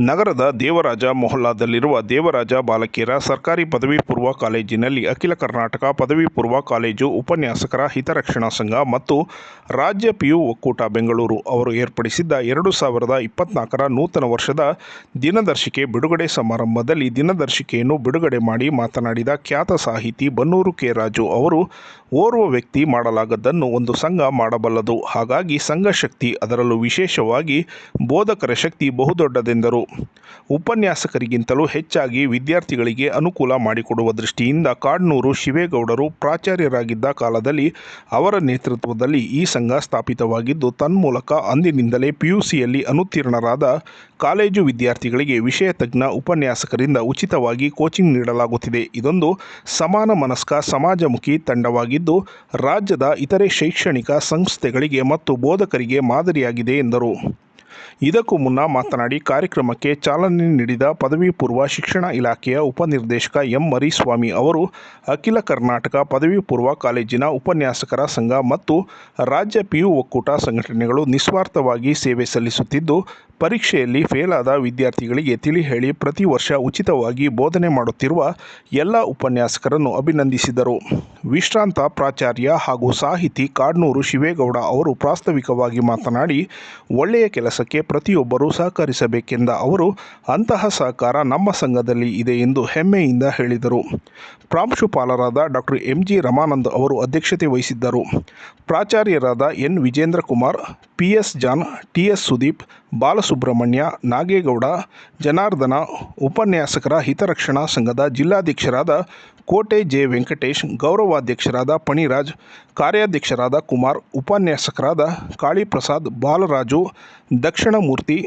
ನಗರದ ದೇವರಾಜ ಮೊಹಲ್ಲಾದಲ್ಲಿರುವ ದೇವರಾಜ ಬಾಲಕಿಯರ ಸರ್ಕಾರಿ ಪದವಿ ಪೂರ್ವ ಕಾಲೇಜಿನಲ್ಲಿ ಅಖಿಲ ಕರ್ನಾಟಕ ಪದವಿ ಪೂರ್ವ ಕಾಲೇಜು ಉಪನ್ಯಾಸಕರ ಹಿತರಕ್ಷಣಾ ಸಂಘ ಮತ್ತು ರಾಜ್ಯ ಪಿಯು ಒಕ್ಕೂಟ ಬೆಂಗಳೂರು ಅವರು ಏರ್ಪಡಿಸಿದ್ದ ಎರಡು ಸಾವಿರದ ಇಪ್ಪತ್ನಾಲ್ಕರ ನೂತನ ವರ್ಷದ ದಿನದರ್ಶಿಕೆ ಬಿಡುಗಡೆ ಸಮಾರಂಭದಲ್ಲಿ ದಿನದರ್ಶಿಕೆಯನ್ನು ಬಿಡುಗಡೆ ಮಾಡಿ ಮಾತನಾಡಿದ ಖ್ಯಾತ ಸಾಹಿತಿ ಬನ್ನೂರು ಕೆ ರಾಜು ಅವರು, ಓರ್ವ ವ್ಯಕ್ತಿ ಮಾಡಲಾಗದ್ದನ್ನು ಒಂದು ಸಂಘ ಮಾಡಬಲ್ಲದು. ಹಾಗಾಗಿ ಸಂಘ ಶಕ್ತಿ ಅದರಲ್ಲೂ ವಿಶೇಷವಾಗಿ ಬೋಧಕರ ಶಕ್ತಿ ಬಹುದೊಡ್ಡದೆಂದರು. ಉಪನ್ಯಾಸಕರಿಗಿಂತಲೂ ಹೆಚ್ಚಾಗಿ ವಿದ್ಯಾರ್ಥಿಗಳಿಗೆ ಅನುಕೂಲ ಮಾಡಿಕೊಡುವ ದೃಷ್ಟಿಯಿಂದ ಕಾಡ್ನೂರು ಶಿವೇಗೌಡರು ಪ್ರಾಚಾರ್ಯರಾಗಿದ್ದ ಕಾಲದಲ್ಲಿ ಅವರ ನೇತೃತ್ವದಲ್ಲಿ ಈ ಸಂಘ ಸ್ಥಾಪಿತವಾಗಿದ್ದು, ತನ್ಮೂಲಕ ಅಂದಿನಿಂದಲೇ ಪಿಯುಸಿಯಲ್ಲಿ ಅನುತ್ತೀರ್ಣರಾದ ಕಾಲೇಜು ವಿದ್ಯಾರ್ಥಿಗಳಿಗೆ ವಿಷಯ ತಜ್ಞ ಉಪನ್ಯಾಸಕರಿಂದ ಉಚಿತವಾಗಿ ಕೋಚಿಂಗ್ ನೀಡಲಾಗುತ್ತಿದೆ. ಇದೊಂದು ಸಮಾನ ಮನಸ್ಕ ಸಮಾಜಮುಖಿ ತಂಡವಾಗಿದ್ದು, ರಾಜ್ಯದ ಇತರೆ ಶೈಕ್ಷಣಿಕ ಸಂಸ್ಥೆಗಳಿಗೆ ಮತ್ತು ಬೋಧಕರಿಗೆ ಮಾದರಿಯಾಗಿದೆ ಎಂದರು. ಇದಕ್ಕೂ ಮುನ್ನ ಮಾತನಾಡಿ ಕಾರ್ಯಕ್ರಮಕ್ಕೆ ಚಾಲನೆ ನೀಡಿದ ಪದವಿ ಪೂರ್ವ ಶಿಕ್ಷಣ ಇಲಾಖೆಯ ಉಪನಿರ್ದೇಶಕ ಎಂ ಮರಿಸ್ವಾಮಿ ಅವರು ಅಖಿಲ ಕರ್ನಾಟಕ ಪದವಿ ಪೂರ್ವ ಕಾಲೇಜಿನ ಉಪನ್ಯಾಸಕರ ಸಂಘ ಮತ್ತು ರಾಜ್ಯ ಪಿಯು ಒಕ್ಕೂಟ ಸಂಘಟನೆಗಳು ನಿಸ್ವಾರ್ಥವಾಗಿ ಸೇವೆ ಸಲ್ಲಿಸುತ್ತಿದ್ದು ಪರೀಕ್ಷೆಯಲ್ಲಿ ಫೇಲಾದ ವಿದ್ಯಾರ್ಥಿಗಳಿಗೆ ತಿಳಿ ಹೇಳಿ ಪ್ರತಿ ವರ್ಷ ಉಚಿತವಾಗಿ ಬೋಧನೆ ಮಾಡುತ್ತಿರುವ ಎಲ್ಲ ಉಪನ್ಯಾಸಕರನ್ನು ಅಭಿನಂದಿಸಿದರು. ವಿಶ್ರಾಂತ ಪ್ರಾಚಾರ್ಯ ಹಾಗೂ ಸಾಹಿತಿ ಕಾಡ್ನೂರು ಶಿವೇಗೌಡ ಅವರು ಪ್ರಾಸ್ತಾವಿಕವಾಗಿ ಮಾತನಾಡಿ, ಒಳ್ಳೆಯ ಕೆಲಸಕ್ಕೆ ಪ್ರತಿಯೊಬ್ಬರೂ ಸಹಕರಿಸಬೇಕೆಂದ ಅವರು, ಅಂತಹ ಸಹಕಾರ ನಮ್ಮ ಸಂಘದಲ್ಲಿ ಇದೆ ಎಂದು ಹೆಮ್ಮೆಯಿಂದ ಹೇಳಿದರು. ಪ್ರಾಂಶುಪಾಲರಾದ ಡಾಕ್ಟರ್ ಎಂ ಜಿ ರಮಾನಂದ್ ಅವರು ಅಧ್ಯಕ್ಷತೆ ವಹಿಸಿದ್ದರು. ಪ್ರಾಚಾರ್ಯರಾದ N. Vijendra Kumar P. S. John, T. S. Sudeep Balasubramanya Nagegowda, Janardhana, ಉಪನ್ಯಾಸಕರ ಹಿತರಕ್ಷಣಾ ಸಂಘದ ಜಿಲ್ಲಾಧ್ಯಕ್ಷರಾದ ಕೋಟೆ ಜೆ ವೆಂಕಟೇಶ್, ಗೌರವಾಧ್ಯಕ್ಷರಾದ ಪಣಿರಾಜ್, ಕಾರ್ಯಾಧ್ಯಕ್ಷರಾದ ಕುಮಾರ್, ಉಪನ್ಯಾಸಕರಾದ ಕಾಳಿಪ್ರಸಾದ್ ಬಾಲರಾಜು, ದಕ್ಷಿಣಮೂರ್ತಿ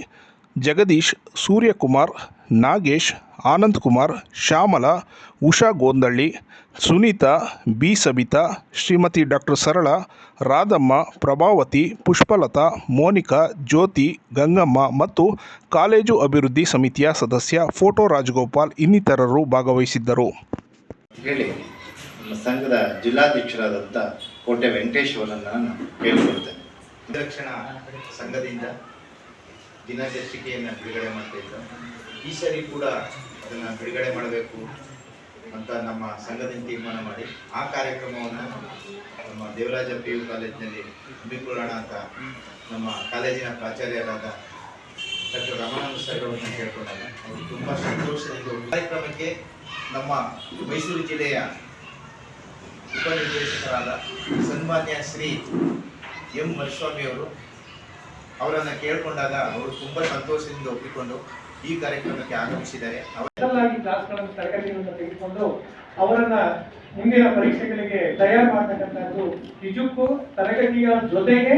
ಜಗದೀಶ್, ಸೂರ್ಯಕುಮಾರ್ ನಾಗೇಶ್, ಆನಂದ್ ಕುಮಾರ್, ಶ್ಯಾಮಲ, ಉಷಾ ಗೋಂದಳ್ಳಿ, ಸುನೀತಾ, ಬಿ ಸಬಿತಾ ಶ್ರೀಮತಿ ಡಾಕ್ಟರ್ ಸರಳ, ರಾಧಮ್ಮ, ಪ್ರಭಾವತಿ, ಪುಷ್ಪಲತಾ, ಮೋನಿಕಾ, ಜ್ಯೋತಿ, ಗಂಗಮ್ಮ ಮತ್ತು ಕಾಲೇಜು ಅಭಿವೃದ್ಧಿ ಸಮಿತಿಯ ಸದಸ್ಯ ಫೋಟೋ ರಾಜಗೋಪಾಲ್ ಇನ್ನಿತರರು ಭಾಗವಹಿಸಿದ್ದರು. ಹೇಳಿ, ನಮ್ಮ ಸಂಘದ ಜಿಲ್ಲಾಧ್ಯಕ್ಷರಾದಂಥ ಕೋಟೆ ವೆಂಕಟೇಶ್ವರನ್ನು ನಾನು ಸಂಘದಿಂದ ದಿನದರ್ಶಿಕೆಯನ್ನು ಬಿಡುಗಡೆ ಮಾಡ್ತಾ ಇದ್ದು. ಈ ಸರಿ ಕೂಡ ಅದನ್ನು ಬಿಡುಗಡೆ ಮಾಡಬೇಕು ಅಂತ ನಮ್ಮ ಸಂಘದಿಂದ ತೀರ್ಮಾನ ಮಾಡಿ ಆ ಕಾರ್ಯಕ್ರಮವನ್ನು ನಮ್ಮ ದೇವರಾಜ ಪಿ ಯು ಕಾಲೇಜಿನಲ್ಲಿ ಹಮ್ಮಿಕೊಳ್ಳೋಣ ಅಂತ ನಮ್ಮ ಕಾಲೇಜಿನ ಪ್ರಾಚಾರ್ಯರಾದ ಡಾಕ್ಟರ್ ರಮಾನಂದ ಸರ್ ಅವರನ್ನು ಕೇಳ್ಕೊಂಡಾಗ ಅವರು ತುಂಬ ಸಂತೋಷದಿಂದ ಕಾರ್ಯಕ್ರಮಕ್ಕೆ ನಮ್ಮ ಮೈಸೂರು ಜಿಲ್ಲೆಯ ಉಪನಿರ್ದೇಶಕರಾದ ಸನ್ಮಾನ್ಯ ಶ್ರೀ ಎಂ ಮರಿಸ್ವಾಮಿ ಅವರು ಅವರನ್ನು ಕೇಳ್ಕೊಂಡಾಗ ಅವರು ತುಂಬಾ ಸಂತೋಷದಿಂದ ಒಪ್ಪಿಕೊಂಡು ಈ ಕಾರ್ಯಕ್ರಮಕ್ಕೆ ಆಗಮಿಸಿದ್ದಾರೆ. ಕ್ಲಾಸ್ಗಳನ್ನು ತರಗತಿಗಳನ್ನು ತೆಗೆದುಕೊಂಡು ಅವರನ್ನ ಮುಂದಿನ ಪರೀಕ್ಷೆಗಳಿಗೆ ತಯಾರು ಮಾಡತಕ್ಕಂಥದ್ದು ನಿಜಕ್ಕೂ ತರಗತಿಯ ಜೊತೆಗೆ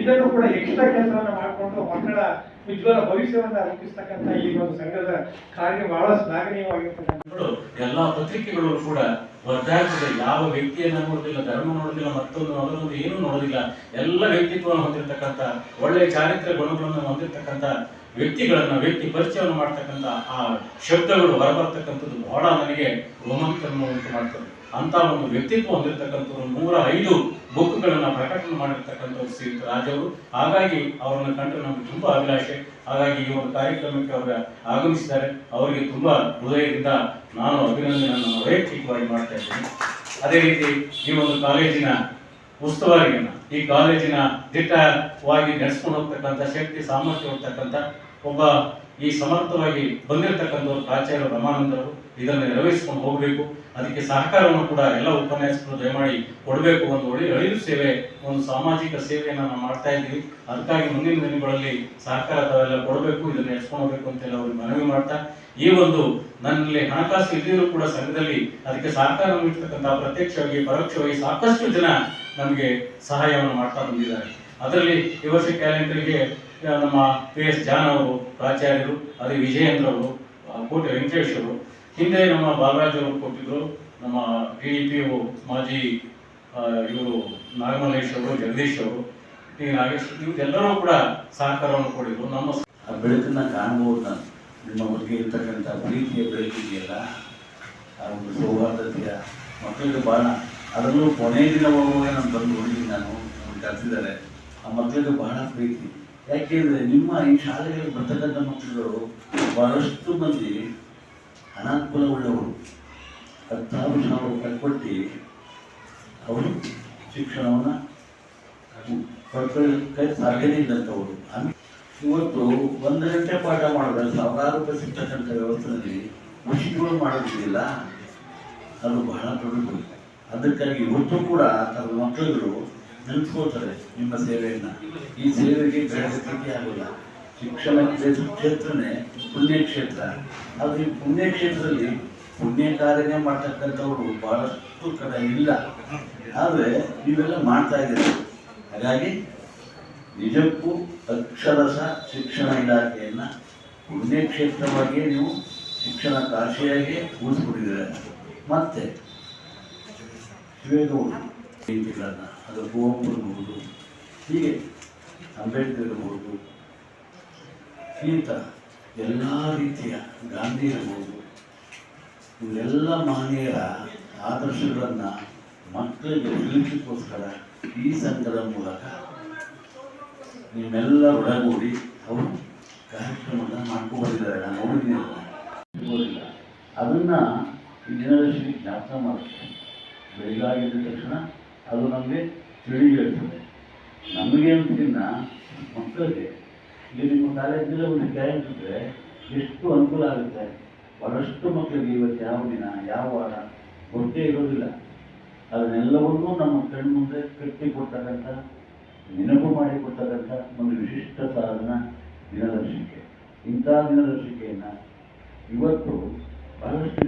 ಇದನ್ನು ಕೂಡ ಎಕ್ಸ್ಟ್ರಾ ಕೆಲಸವನ್ನು ಮಾಡಿಕೊಂಡು ಮಕ್ಕಳ ಉಜ್ವಲ ಭವಿಷ್ಯವನ್ನ ರೂಪಿಸ್ತಕ್ಕಂಥ ಈ ಒಂದು ಸಂಘದ ಕಾರ್ಯ ಬಹಳ ಶ್ಲಾಘನೀಯವಾಗಿರ್ತಕ್ಕಂಥ ಎಲ್ಲಾ ಪತ್ರಿಕೆಗಳು ಕೂಡ ವರ್ಧಾಯಿಸಿದೆ ಯಾವ ವ್ಯಕ್ತಿಯನ್ನ ನೋಡುದಿಲ್ಲ, ಧರ್ಮ ನೋಡುದಿಲ್ಲ, ಮತ್ತೊಂದು ಅದರೊಂದು ಏನು ನೋಡುದಿಲ್ಲ. ಎಲ್ಲ ವ್ಯಕ್ತಿತ್ವವನ್ನು ಹೊಂದಿರತಕ್ಕಂತ ಒಳ್ಳೆಯ ಚಾರಿತ್ರ್ಯ ಗುಣಗಳನ್ನು ಹೊಂದಿರತಕ್ಕಂತ ವ್ಯಕ್ತಿಗಳನ್ನ, ವ್ಯಕ್ತಿ ಪರಿಚಯವನ್ನು ಮಾಡ್ತಕ್ಕಂಥ ಆ ಶಬ್ದಗಳು ಹೊರಬರ್ತಕ್ಕಂಥದ್ದು ಬಹಳ ನನಗೆ ರೋಮಾಂಚನವನ್ನು ಉಂಟು ಮಾಡ್ತದೆ. ಅಂತ ಒಂದು ವ್ಯಕ್ತಿತ್ವ ಹೊಂದಿರತಕ್ಕಂಥ ನೂರ ಐದು ಬುಕ್ಗಳನ್ನು ಪ್ರಕಟಣೆ ಮಾಡಿರ್ತಕ್ಕಂಥವ್ರು ಶ್ರೀಯುತ ರಾಜವರು. ಹಾಗಾಗಿ ಅವರನ್ನು ಕಂಡು ನಮಗೆ ತುಂಬಾ ಅಭಿಲಾಷೆ. ಹಾಗಾಗಿ ಈ ಒಂದು ಕಾರ್ಯಕ್ರಮಕ್ಕೆ ಅವರು ಆಗಮಿಸಿದ್ದಾರೆ. ಅವರಿಗೆ ತುಂಬಾ ಹೃದಯದಿಂದ ನಾನು ಅಭಿನಂದನೆಯನ್ನು ವೈಯಕ್ತಿಕವಾಗಿ ಮಾಡ್ತಾ ಇದ್ದೇನೆ. ಅದೇ ರೀತಿ ಈ ಒಂದು ಕಾಲೇಜಿನ ಉಸ್ತುವಾರಿಯನ್ನ, ಈ ಕಾಲೇಜಿನ ದಿಟ್ಟವಾಗಿ ನಡೆಸ್ಕೊಂಡು ಹೋಗ್ತಕ್ಕಂಥ ಶಕ್ತಿ, ಸಾಮರ್ಥ್ಯ ಹೋಗ್ತಕ್ಕಂಥ ಒಬ್ಬ ಈ ಸಮರ್ಥವಾಗಿ ಬಂದಿರತಕ್ಕಂಥವ್ರು ಪ್ರಾಚಾರ್ಯ ರಮಾನಂದರು ಇದನ್ನು ನೆರವೇರಿಸಿಕೊಂಡು ಹೋಗಬೇಕು. ಅದಕ್ಕೆ ಸಹಕಾರವನ್ನು ಕೂಡ ಎಲ್ಲ ಉಪನ್ಯಾಸಕರು ದಯಮಾಡಿ ಕೊಡಬೇಕು ಒಂದು ಒಳ್ಳೆಯ ಅಳಿಲು ಸೇವೆ, ಒಂದು ಸಾಮಾಜಿಕ ಸೇವೆಯನ್ನು ನಾವು ಮಾಡ್ತಾ ಇದ್ದೀವಿ. ಅದಕ್ಕಾಗಿ ಮುಂದಿನ ದಿನಗಳಲ್ಲಿ ಸಹಕಾರ ತಾವೆಲ್ಲ ಕೊಡಬೇಕು, ಇದನ್ನು ನಡೆಸ್ಕೊಂಡು ಹೋಗಬೇಕು ಅಂತೆಲ್ಲ ಅವ್ರಿಗೆ ಮನವಿ ಮಾಡ್ತಾ, ಈ ಒಂದು ನನ್ನಲ್ಲಿ ಹಣಕಾಸು ಇದ್ದಿದ್ರು ಕೂಡ ಸಂಘದಲ್ಲಿ ಅದಕ್ಕೆ ಸಹಕಾರ ನೀಡ್ತಕ್ಕಂಥ ಪ್ರತ್ಯಕ್ಷವಾಗಿ, ಪರೋಕ್ಷವಾಗಿ ಸಾಕಷ್ಟು ಜನ ನಮಗೆ ಸಹಾಯವನ್ನು ಮಾಡ್ತಾ ಬಂದಿದ್ದಾರೆ. ಅದರಲ್ಲಿ ಈ ವರ್ಷ ಕ್ಯಾಲೆಂಡರ್ಗೆ ನಮ್ಮ ಪಿ ಎಸ್ ಜಾನ್ ಅವರು, ಪ್ರಾಚಾರ್ಯರು, ಅದೇ ವಿಜಯೇಂದ್ರ ಅವರು ಕೋಟೆ ವೆಂಕಟೇಶ್ ಅವರು, ಹಿಂದೆ ನಮ್ಮ ಬಾಲರಾಜ್ ಅವರು ಕೊಟ್ಟಿದ್ರು, ನಮ್ಮ ಡಿ ಡಿ ಪಿ ಮಾಜಿ ಇವರು ನಾಗಮಲ್ಲೇಶ್ ಅವರು, ಜಗದೀಶ್ ಅವರು ಈ ನಾಗೇಶ್ ಇವರೆಲ್ಲರೂ ಕೂಡ ಸಹಕಾರವನ್ನು ಕೊಟ್ಟಿದ್ರು. ನಮ್ಮ ಬೆಳಕನ್ನು ಕಾಣ್ಬೋದು ನಾನು. ನಿಮ್ಮ ಬಗ್ಗೆ ಇರ್ತಕ್ಕಂಥ ಪ್ರೀತಿಯ ಬೆಳಕಿದೆಯಲ್ಲ ಆ ಒಂದು ಸೌಹಾರ್ದತೆಯ ಮಕ್ಕಳಿಗೆ ಭಾಳ ಅದರಲ್ಲೂ ಕೊನೆಯ ದಿನವರೆಗೂ ನಾನು ಬಂದು ನೋಡಿದ್ದೀನಿ. ನಾನು ಕಲ್ತಿದ್ದಾರೆ ಆ ಮಕ್ಕಳಿಗೆ ಬಹಳ ಪ್ರೀತಿ. ಯಾಕೆಂದರೆ ನಿಮ್ಮ ಈ ಶಾಲೆಗಳಿಗೆ ಬರ್ತಕ್ಕಂಥ ಮಕ್ಕಳುಗಳು ಬಹಳಷ್ಟು ಮಂದಿ ಅನಾನುಕೂಲವುಳ್ಳವರು. ಹತ್ತಾರು ಸಾವಿರ ರೂಪಾಯಿ ಕೊಟ್ಟು ಅವರು ಶಿಕ್ಷಣವನ್ನು ಪಡ್ಕೊಳ್ಳೋಕ್ಕೆ ಸಾಧ್ಯನೇ ಆಮೇಲೆ ಇವತ್ತು ಒಂದು ಗಂಟೆ ಪಾಠ ಮಾಡಿದ್ರೆ ಸಾವಿರಾರು ರೂಪಾಯಿ ಸಿಗ್ತಕ್ಕಂಥ ವ್ಯವಸ್ಥೆಯಲ್ಲಿ ಮಷಿನ್ಗಳು ಮಾಡೋದಿಲ್ಲ. ಅದು ಬಹಳ ದೊಡ್ಡದು ಅದಕ್ಕಾಗಿ ಇವತ್ತು ಕೂಡ ತಮ್ಮ ಮಕ್ಕಳುಗಳು ನೆನೆಸ್ಕೋತಾರೆ ನಿಮ್ಮ ಸೇವೆಯನ್ನು. ಈ ಸೇವೆಗೆ ಬೆಳೆಸಲಿಕ್ಕೆ ಆಗೋಲ್ಲ. ಶಿಕ್ಷಣ ಕ್ಷೇತ್ರನೇ ಪುಣ್ಯಕ್ಷೇತ್ರ. ಆದರೆ ಈ ಪುಣ್ಯಕ್ಷೇತ್ರದಲ್ಲಿ ಪುಣ್ಯ ಕಾರ್ಯನೇ ಮಾಡ್ತಕ್ಕಂಥವ್ರು ಬಹಳಷ್ಟು ಕಡೆ ಇಲ್ಲ. ಆದರೆ ನೀವೆಲ್ಲ ಮಾಡ್ತಾ ಇದ್ದೀರಿ. ಹಾಗಾಗಿ ನಿಜಕ್ಕೂ ಅಕ್ಷರಶಃ ಶಿಕ್ಷಣ ಇಲಾಖೆಯನ್ನು ಪುಣ್ಯಕ್ಷೇತ್ರವಾಗಿಯೇ ನೀವು ಶಿಕ್ಷಣ ಕಾಶಿಯಾಗಿ ಉಳಿಸ್ಬಿಟ್ಟಿದ್ದೀರ ಮತ್ತೆ ಶಿವೇಗೌಡರು ಅದು ಕುವೆಂಪು ಇರ್ಬೋದು ಹೀಗೆ ಅಂಬೇಡ್ಕರ್ ಇರ್ಬೋದು ಇಂಥ ಎಲ್ಲ ರೀತಿಯ ಗಾಂಧಿ ಇರ್ಬೋದು ಇವರೆಲ್ಲ ಮಹನೀಯರ ಆದರ್ಶಗಳನ್ನು ಮಕ್ಕಳಿಗೆ ತಿಳಿಸಲಿಕ್ಕೋಸ್ಕರ ಈ ಸಂಘದ ಮೂಲಕ ನಿಮ್ಮೆಲ್ಲ ಒಳಗೂಡಿ ಅವರು ಕಾರ್ಯಕ್ರಮವನ್ನು ಮಾಡ್ಕೊಂಡಿದ್ದಾರೆ ನಾನು ನೋಡಿದ್ದೀನಿ ಅದನ್ನು ಈ ಜನರೇಷನ್ಗೆ ಜ್ಞಾಪಕ ಮಾಡ್ತಾರೆ ಬೆಳಗಾಗಿದ್ದ ತಕ್ಷಣ ಅದು ನಮಗೆ ತಿಳಿ ಹೇಳ್ತದೆ ನಮಗೆ ಅಂತಿನ್ನ ಮಕ್ಕಳಿಗೆ. ಇಲ್ಲಿ ನಿಮ್ಮ ಕಾಲೇಜಿನಲ್ಲಿ ಒಂದು ಕ್ಯಾಂಪ್ ಎಷ್ಟು ಅನುಕೂಲ ಆಗುತ್ತೆ? ಬಹಳಷ್ಟು ಮಕ್ಕಳಿಗೆ ಇವತ್ತು ಯಾವ ದಿನ, ಯಾವ ವಾರ? ಗೊತ್ತೇ ಇರೋದಿಲ್ಲ. ಅದನ್ನೆಲ್ಲವನ್ನೂ ನಮ್ಮ ಕಣ್ಣು ಮುಂದೆ ಕೊಡ್ತಕ್ಕಂಥ ನೆನಪು ಮಾಡಿ ಕೊಡ್ತಕ್ಕಂಥ ಒಂದು ವಿಶಿಷ್ಟ ಸಾಧನ ದಿನದರ್ಶಿಕೆ ಇಂಥ ದಿನದರ್ಶಿಕೆಯನ್ನು ಇವತ್ತು ಬಹಳಷ್ಟು